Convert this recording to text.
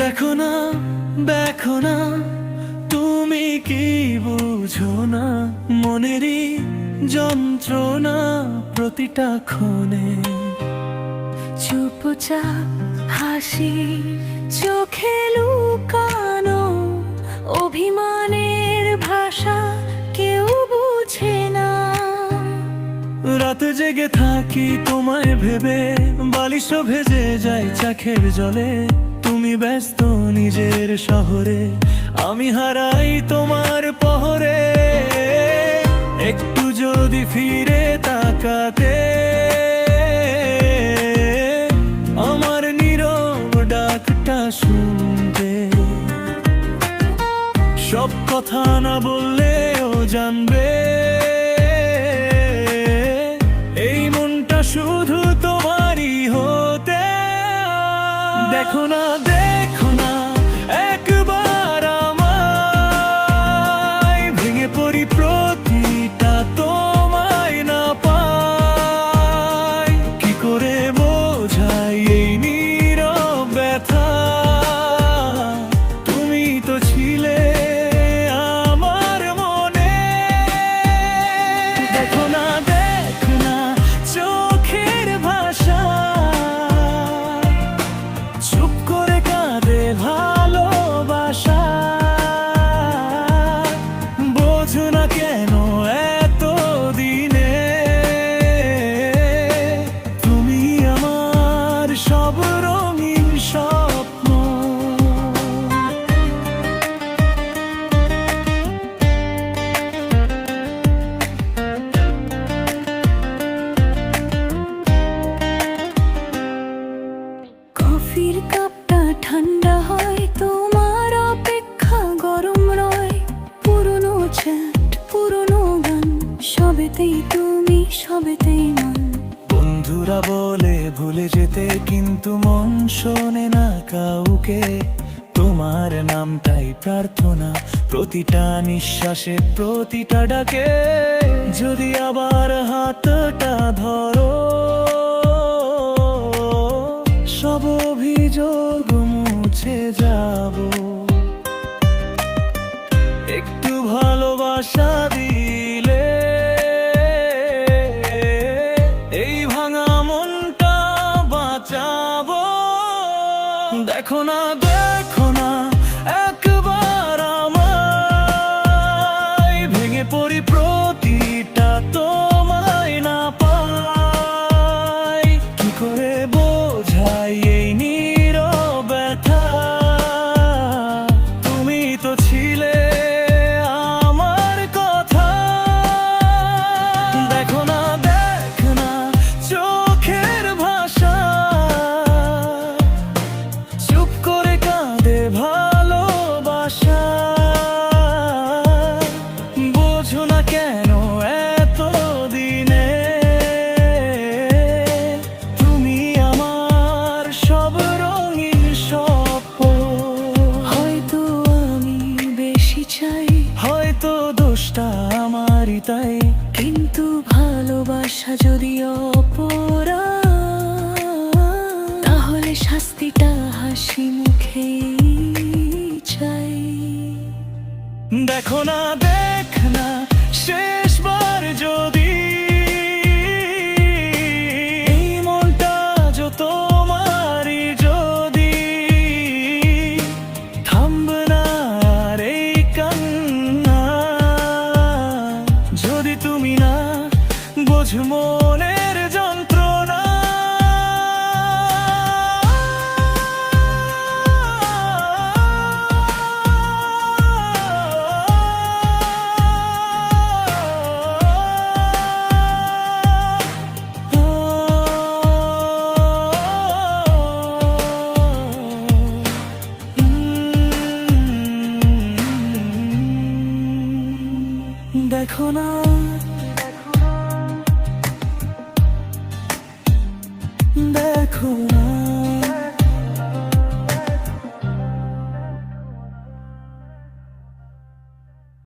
দেখো না দেখো না তুমি কি বুঝো না? মনেরই যন্ত্রণা প্রতিটা ক্ষণে। চুপচাপ হাসি চোখে লুকানো অভিমানের ভাষা কেউ বুঝে না। রাত জেগে থাকি তোমায় ভেবে বালিশ ভেজে যায় চাখের জলে। তুমি ব্যস্ত নিজের শহরে, আমি হারাই তোমার পহরে। একটু যদি ফিরে তাকাতে, আমার নীরব ডাকটা শুনতে। সব কথা না বললেও জানবে। এই মনটা শুধু তোমারই হতে। দেখো না হয়, তোমার অপেক্ষা গরম রয় পুরনো চ্যাট, পুরনো গান, সবেতেই তুমি, সবেতেই বন্ধুরা বলে ভুলে যেতে, কিন্তু মন শোনে না কাউকে। তোমার নামটাই প্রার্থনা, প্রতিটা নিঃশ্বাসে প্রতিটা ডাকে। যদি আবার হাতটা ধরো অভিযোগ মুছে যাব। একটু ভালোবাসা দিলে এই ভাঙা মনটা বাঁচাবো। দেখো না দেখো না, একবার আমায় ভেঙে পড়ি প্রতিটা তোমায় না পাই। কি করে বোঝাই এই তাই। কিন্তু ভালোবাসা যদি অপরা তাহলে শাস্তিটা হাসি মুখে চাই। দেখো না, দেখ না, শেষবার যদি মনের যন্ত্রণা। দেখো না। Oh.